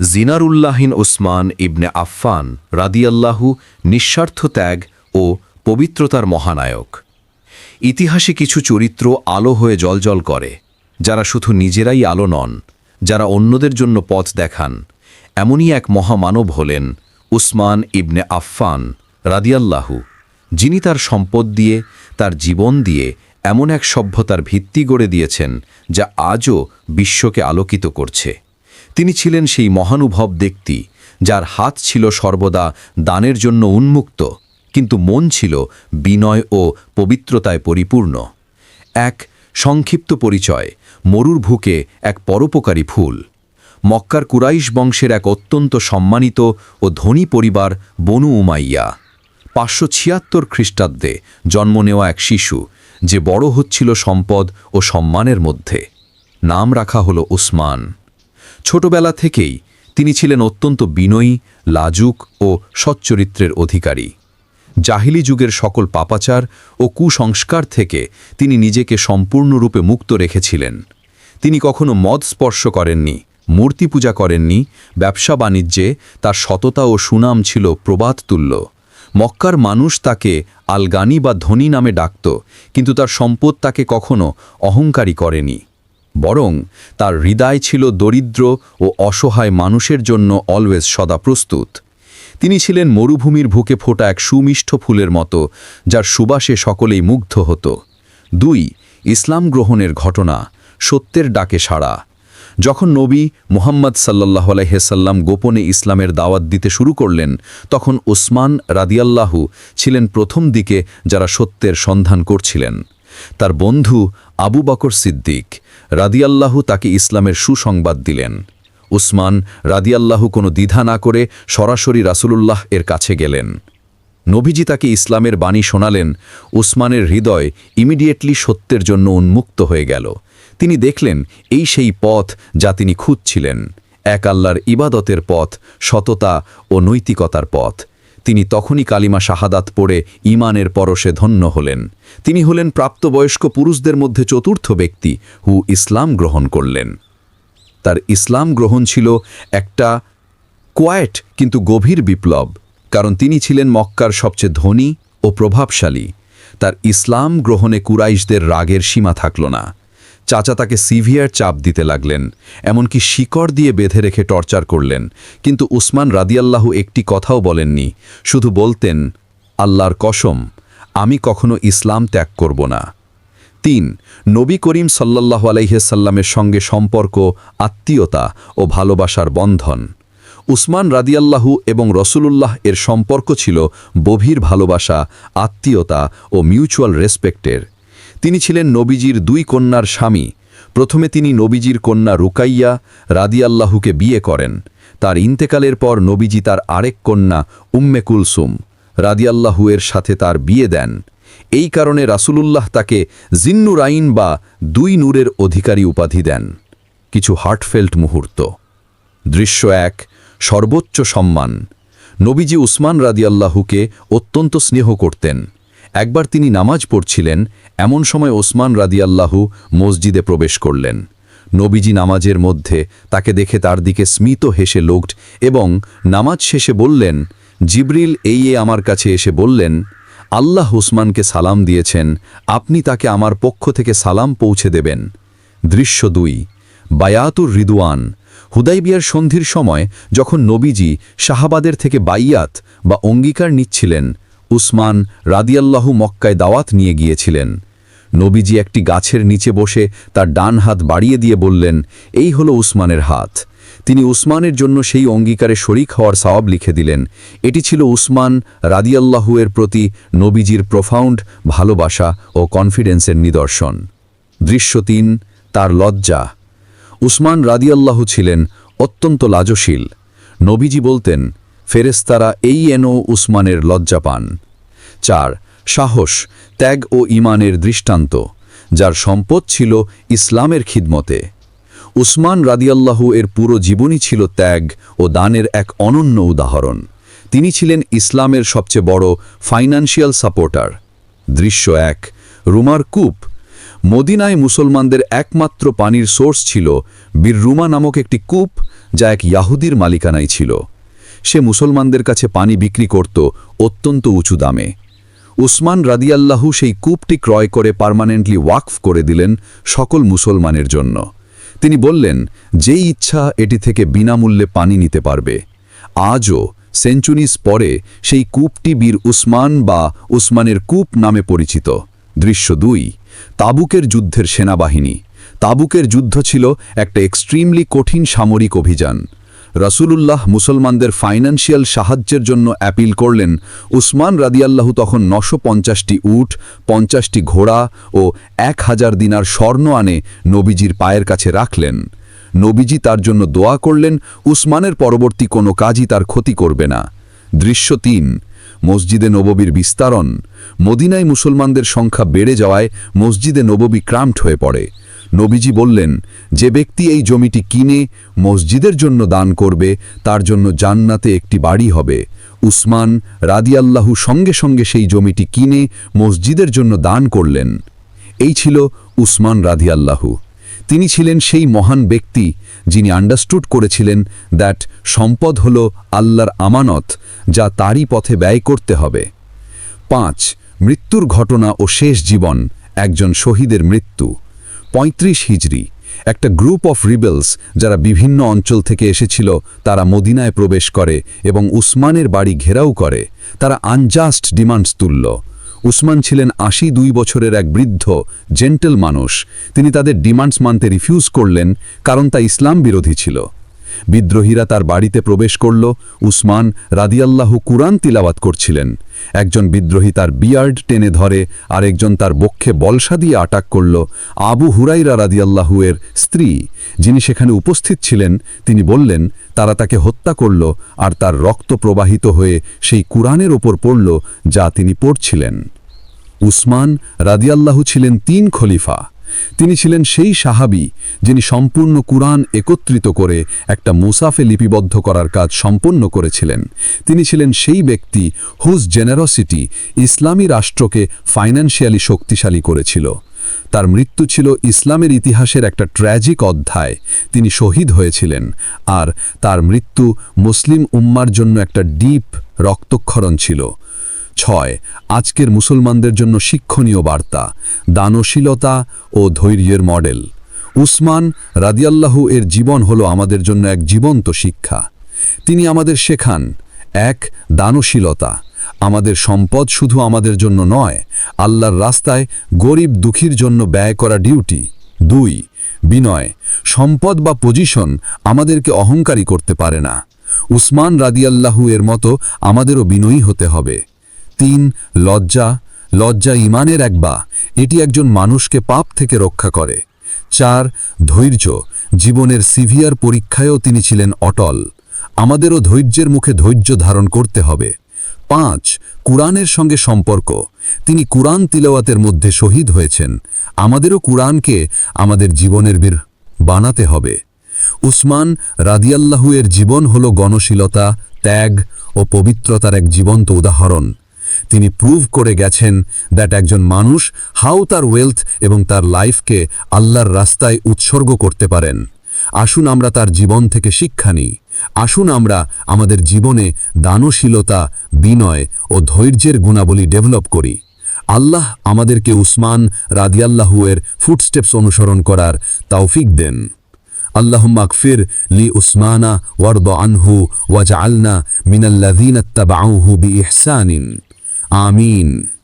জিনারুল্লাহিন ওসমান ইবনে আফফান রাদিয়াল্লাহু নিঃস্বার্থ ত্যাগ ও পবিত্রতার মহানায়ক। ইতিহাসে কিছু চরিত্র আলো হয়ে জলজল করে, যারা শুধু নিজেরাই আলো নন, যারা অন্যদের জন্য পথ দেখান। এমনই এক মহামানব হলেন উসমান ইবনে আফফান রাদিয়াল্লাহু, যিনি তার সম্পদ দিয়ে, তার জীবন দিয়ে এমন এক সভ্যতার ভিত্তি গড়ে দিয়েছেন, যা আজও বিশ্বকে আলোকিত করছে। তিনি ছিলেন সেই মহানুভব ব্যক্তি, যার হাত ছিল সর্বদা দানের জন্য উন্মুক্ত, কিন্তু মন ছিল বিনয় ও পবিত্রতায় পরিপূর্ণ। এক সংক্ষিপ্ত পরিচয়, মরুর ভুকে এক পরোপকারী ফুল। মক্কার কুরাইশ বংশের এক অত্যন্ত সম্মানিত ও ধনী পরিবার বনু উমাইয়া। পাঁচশো ছিয়াত্তর খ্রিস্টাব্দে জন্ম নেওয়া এক শিশু, যে বড় হচ্ছিল সম্পদ ও সম্মানের মধ্যে। নাম রাখা হল উসমান। ছোটবেলা থেকেই তিনি ছিলেন অত্যন্ত বিনয়ী, লাজুক ও সচ্চরিত্রের অধিকারী। জাহিলি যুগের সকল পাপাচার ও কুসংস্কার থেকে তিনি নিজেকে সম্পূর্ণরূপে মুক্ত রেখেছিলেন। তিনি কখনো মদ স্পর্শ করেননি, মূর্তি পূজা করেননি, ব্যবসা বাণিজ্যে তার সততা ও সুনাম ছিল প্রবাদতুল্য। মক্কার মানুষ তাকে আলগানি বা ধনী নামে ডাকত, কিন্তু তার সম্পদ তাকে কখনো অহংকারী করেনি। বরং তার হৃদয় ছিল দরিদ্র ও অসহায় মানুষের জন্য অলওয়েজ সদা প্রস্তুত। তিনি ছিলেন মরুভূমির বুকে ফোটা এক সুমিষ্ঠ ফুলের মতো, যার সুবাসে সকলেই মুগ্ধ হতো। দুই, ইসলাম গ্রহণের ঘটনা, সত্যের ডাকে সাড়া। যখন নবী মুহাম্মদ সাল্লাহ আলাইসাল্লাম গোপনে ইসলামের দাওয়াত দিতে শুরু করলেন, তখন ওসমান রাদিয়াল্লাহু ছিলেন প্রথম দিকে যারা সত্যের সন্ধান করছিলেন। তার বন্ধু আবু বকর সিদ্দিক রাদিয়াল্লাহু তাকে ইসলামের সুসংবাদ দিলেন। উসমান রাদিয়াল্লাহু কোনো দ্বিধা না করে সরাসরি রাসূলুল্লাহ এর কাছে গেলেন। নবীজি তাকে ইসলামের বাণী শোনালেন, উসমানের হৃদয় ইমিডিয়েটলি সত্যের জন্য উন্মুক্ত হয়ে গেল। তিনি দেখলেন, এই সেই পথ যা তিনি খুঁজছিলেন, এক আল্লাহর ইবাদতের পথ, সততা ও নৈতিকতার পথ। তিনি তখনই কালিমা শাহাদাত পড়ে ইমানের পরশে ধন্য হলেন। তিনি হলেন প্রাপ্তবয়স্ক পুরুষদের মধ্যে চতুর্থ ব্যক্তি হু ইসলাম গ্রহণ করলেন। তার ইসলাম গ্রহণ ছিল একটা কোয়েট কিন্তু গভীর বিপ্লব, কারণ তিনি ছিলেন মক্কার সবচেয়ে ধনী ও প্রভাবশালী। তার ইসলাম গ্রহণে কুরাইশদের রাগের সীমা থাকল না। চাচা তাকে সিভিয়ার চাপ দিতে লাগলেন, এমনকি শিকড় দিয়ে বেঁধে রেখে টর্চার করলেন। কিন্তু উসমান রাদিয়াল্লাহু একটি কথাও বলেননি, শুধু বলতেন, আল্লাহর কসম, আমি কখনো ইসলাম ত্যাগ করব না। তিন, নবী করিম সাল্লাল্লাহু আলাইসাল্লামের সঙ্গে সম্পর্ক, আত্মীয়তা ও ভালোবাসার বন্ধন। উসমান রাদিয়াল্লাহু এবং রসুলুল্লাহ এর সম্পর্ক ছিল গভীর ভালোবাসা, আত্মীয়তা ও মিউচুয়াল রেসপেক্টের। তিনি ছিলেন নবীজির দুই কন্যার স্বামী। প্রথমে তিনি নবীজির কন্যা রুকাইয়া রাদিয়াল্লাহুকে বিয়ে করেন। তার ইন্তেকালের পর নবীজি তার আরেক কন্যা উম্মে কুলসুম রাদিয়াল্লাহু এর সাথে তার বিয়ে দেন। এই কারণে রাসূলুল্লাহ তাকে জিন্নুর আইন বা দুই নূরের অধিকারী উপাধি দেন। কিছু হার্টফেল্ট মুহূর্ত। দৃশ্য এক, সর্বোচ্চ সম্মান। নবীজি উসমান রাদিয়াল্লাহুকে অত্যন্ত স্নেহ করতেন। একবার তিনি নামাজ পড়ছিলেন, এমন সময় ওসমান রাদিয়াল্লাহু মসজিদে প্রবেশ করলেন। নবীজি নামাজের মধ্যে তাকে দেখে তার দিকে স্মিত হেসে লোকট এবং নামাজ শেষে বললেন, জিবরিল এই এ আমার কাছে এসে বললেন, আল্লাহ উসমানকে সালাম দিয়েছেন, আপনি তাকে আমার পক্ষ থেকে সালাম পৌঁছে দেবেন। দৃশ্য দুই, বায়াতুর রিদুয়ান হুদাইবিয়ার সন্ধির সময় যখন নবীজি শাহাবাদের থেকে বাইয়াত বা অঙ্গীকার নিচ্ছিলেন উসমান রাদিয়াল্লাহু মক্কায় দাওয়াত নিয়ে গিয়েছিলেন। নবীজি একটি গাছের নিচে বসে তার ডান হাত বাড়িয়ে দিয়ে বললেন, এই হলো উসমানের হাত। তিনি উসমানের জন্য সেই অঙ্গীকারে শরিক হওয়ার সওয়াব লিখে দিলেন, এটি ছিল উসমান রাদিয়াল্লাহু এর প্রতি নবীজির প্রফাউন্ড ভালোবাসা ও কনফিডেন্সের নিদর্শন। দৃশ্য তিন, তার লজ্জা। উসমান রাদিয়াল্লাহু ছিলেন অত্যন্ত লাজশীল। নবীজি বলতেন ফেরেস্তারা এই এনো উসমানের লজ্জা পান। চার, সাহস, ত্যাগ ও ইমানের দৃষ্টান্ত, যার সম্পদ ছিল ইসলামের খিদমতে। উসমান রাদিয়াল্লাহু এর পুরো জীবনই ছিল ত্যাগ ও দানের এক অনন্য উদাহরণ। তিনি ছিলেন ইসলামের সবচেয়ে বড় ফাইন্যান্সিয়াল সাপোর্টার। দৃশ্য এক, রুমার কূপ। মদিনায় মুসলমানদের একমাত্র পানির সোর্স ছিল বীর রুমা নামক একটি কূপ, যা এক ইয়াহুদির মালিকানায় ছিল। সে মুসলমানদের কাছে পানি বিক্রি করত অত্যন্ত উঁচু দামে। উসমান রাদিয়াল্লাহু সেই কূপটি ক্রয় করে পার্মানেন্টলি ওয়াকফ করে দিলেন সকল মুসলমানের জন্য। তিনি বললেন, যেই ইচ্ছা এটি থেকে বিনামূল্যে পানি নিতে পারবে। আজও সেঞ্চুরিজ পরে, সেই কূপটি বীর উসমান বা উসমানের কূপ নামে পরিচিত। দৃশ্য দুই, তাবুকের যুদ্ধের সেনাবাহিনী। তাবুকের যুদ্ধ ছিল একটা এক্সট্রিমলি কঠিন সামরিক অভিযান। রাসূলুল্লাহ মুসলমানদের ফাইন্যান্সিয়াল সাহায্যের জন্য অ্যাপিল করলেন। উসমান রাদিয়াল্লাহু তখন নশো পঞ্চাশটি উট, পঞ্চাশটি ঘোড়া ও এক হাজার দিনার স্বর্ণ আনে নবীজির পায়ের কাছে রাখলেন। নবীজি তার জন্য দোয়া করলেন, উসমানের পরবর্তী কোনো কাজই তার ক্ষতি করবে না। দৃশ্য তিন, মসজিদে নববীর বিস্তারণ। মদিনায় মুসলমানদের সংখ্যা বেড়ে যাওয়ায় মসজিদে নববী ক্রাম্পড হয়ে পড়ে। নবীজি বললেন, যে ব্যক্তি এই জমিটি কিনে মসজিদের জন্য দান করবে, তার জন্য জান্নাতে একটি বাড়ি হবে। উসমান রাদিয়াল্লাহু সঙ্গে সঙ্গে সেই জমিটি কিনে মসজিদের জন্য দান করলেন। এই ছিল উসমান রাদিয়াল্লাহু। তিনি ছিলেন সেই মহান ব্যক্তি যিনি আন্ডারস্টুড করেছিলেন দ্যাট সম্পদ হল আল্লাহর আমানত যা তারই পথে ব্যয় করতে হবে। পাঁচ, মৃত্যুর ঘটনা ও শেষ জীবন, একজন শহীদের মৃত্যু। পঁয়ত্রিশ হিজড়ি। একটা গ্রুপ অফ রিবেলস যারা বিভিন্ন অঞ্চল থেকে এসেছিল, তারা মদিনায় প্রবেশ করে এবং উসমানের বাড়ি ঘেরাও করে। তারা আনজাস্ট ডিমান্ডস তুলল। উসমান ছিলেন আশি দুই বছরের এক বৃদ্ধ জেন্টেল মানুষ। তিনি তাদের ডিমান্ডস মানতে রিফিউজ করলেন, কারণ তা ইসলাম বিরোধী ছিল। বিদ্রোহীরা তার বাড়িতে প্রবেশ করল। উসমান রাদিয়াল্লাহু কুরআন তিলাওয়াত করছিলেন। একজন বিদ্রোহী তার বিয়ার্ড টেনে ধরে আর একজন তার বক্ষে বলসা দিয়ে আটাক করল। আবু হুরাইরা রাদিয়াল্লাহু এর স্ত্রী, যিনি সেখানে উপস্থিত ছিলেন, তিনি বললেন, তারা তাকে হত্যা করল আর তার রক্ত প্রবাহিত হয়ে সেই কুরআনের ওপর পড়ল যা তিনি পড়ছিলেন। উসমান রাদিয়াল্লাহু ছিলেন তিন খলিফা। তিনি ছিলেন সেই সাহাবি যিনি সম্পূর্ণ কুরআন একত্রিত করে একটা মুসাফে লিপিবদ্ধ করার কাজ সম্পন্ন করেছিলেন। তিনি ছিলেন সেই ব্যক্তি হুজ জেনারসিটি ইসলামী রাষ্ট্রকে ফাইন্যান্সিয়ালি শক্তিশালী করেছিল। তার মৃত্যু ছিল ইসলামের ইতিহাসের একটা ট্র্যাজিক অধ্যায়। তিনি শহীদ হয়েছিলেন আর তার মৃত্যু মুসলিম উম্মার জন্য একটা ডিপ রক্তক্ষরণ ছিল। ছয়, আজকের মুসলমানদের জন্য শিক্ষণীয় বার্তা, দানশীলতা ও ধৈর্যের মডেল। উসমান রাদিয়াল্লাহু এর জীবন হলো আমাদের জন্য এক জীবন্ত শিক্ষা। তিনি আমাদের শেখান, এক, দানশীলতা। আমাদের সম্পদ শুধু আমাদের জন্য নয়, আল্লাহর রাস্তায় গরিব দুঃখীর জন্য ব্যয় করা ডিউটি। দুই, বিনয়। সম্পদ বা পজিশন আমাদেরকে অহংকারী করতে পারে না। উসমান রাদিয়াল্লাহু এর মতো আমাদেরও বিনয়ী হতে হবে। তিন, লজ্জা। লজ্জা ইমানের এক বা। এটি একজন মানুষকে পাপ থেকে রক্ষা করে। চার, ধৈর্য। জীবনের সিভিয়ার পরীক্ষায়ও তিনি ছিলেন অটল। আমাদেরও ধৈর্যের মুখে ধৈর্য ধারণ করতে হবে। পাঁচ, কুরআনের সঙ্গে সম্পর্ক। তিনি কুরআন তিলওয়াতের মধ্যে শহীদ হয়েছেন। আমাদেরও কুরআনকে আমাদের জীবনের বীর বানাতে হবে। উসমান রাদিয়াল্লাহু এর জীবন হল গণশীলতা, ত্যাগ ও পবিত্রতার এক জীবন্ত উদাহরণ। তিনি প্রুভ করে গেছেন দ্যাট একজন মানুষ হাউ তার ওয়েলথ এবং তার লাইফকে আল্লাহর রাস্তায় উৎসর্গ করতে পারেন। আসুন আমরা তার জীবন থেকে শিক্ষা নিই। আসুন আমরা আমাদের জীবনে দানশীলতা, বিনয় ও ধৈর্যের গুণাবলী ডেভেলপ করি। আল্লাহ আমাদেরকে উসমান রাদিয়াল্লাহুয়ের ফুটস্টেপস অনুসরণ করার তাওফিক দেন। আল্লাহম্মা আকফির লি উসমানা ওয়ার্দ আনহু ওয়াজ আলনা মিনাল্লাদিন আত্তাবাউহু বি ইহসানিন Amin.